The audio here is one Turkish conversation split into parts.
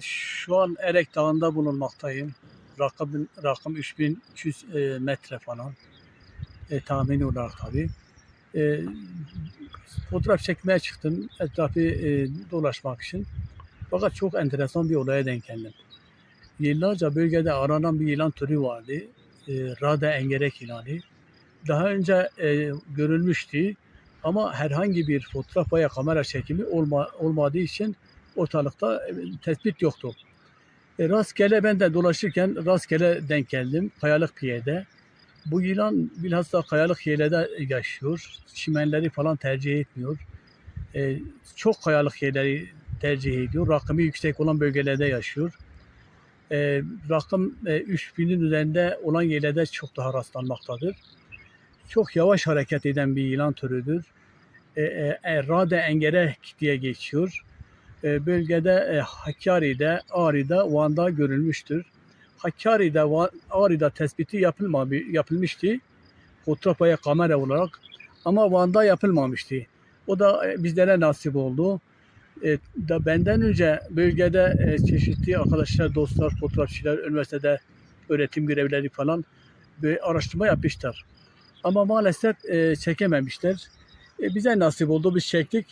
şu an Erek Dağı'nda bulunmaktayım. Rakım, rakım 3200 e, metre falan. E, tahmini olarak tabii. E, fotoğraf çekmeye çıktım. Etrafı e, dolaşmak için. Fakat çok enteresan bir olaya denk geldim. Yıllarca bölgede aranan bir yılan türü vardı. E, Rada engerek yılanı. Daha önce e, görülmüştü ama herhangi bir fotoğraf veya kamera çekimi olma, olmadığı için ortalıkta e, tespit yoktu. E, rastgele ben de dolaşırken rastgele denk geldim kayalık bir yerde. Bu yılan bilhassa kayalık yerlerde yaşıyor. Çimenleri falan tercih etmiyor. E, çok kayalık yerleri tercih ediyor. Rakımı yüksek olan bölgelerde yaşıyor. E, rakım e, 3000'in üzerinde olan yerlerde çok daha rastlanmaktadır. Çok yavaş hareket eden bir yılan türüdür. E, e, e, Rade engerek diye geçiyor. E, bölgede e, Hakkari'de, Ağrı'da, Van'da görülmüştür. Hakkari'de, Ağrı'da tespiti yapılma, yapılmıştı. Veya kamera olarak. Ama Van'da yapılmamıştı. O da e, bizlere nasip oldu. E, da benden önce bölgede e, çeşitli arkadaşlar, dostlar, fotoğrafçılar, üniversitede öğretim görevlileri falan bir araştırma yapmışlar. Ama maalesef e, çekememişler. E, bize nasip oldu, biz çektik.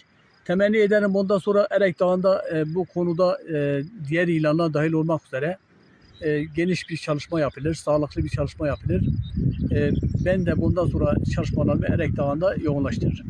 Temenni ederim bundan sonra Erek Dağı'nda e, bu konuda e, diğer ilanlar dahil olmak üzere e, geniş bir çalışma yapılır, sağlıklı bir çalışma yapılır. E, ben de bundan sonra çalışmalarımı Erek Dağı'nda yoğunlaştırırım.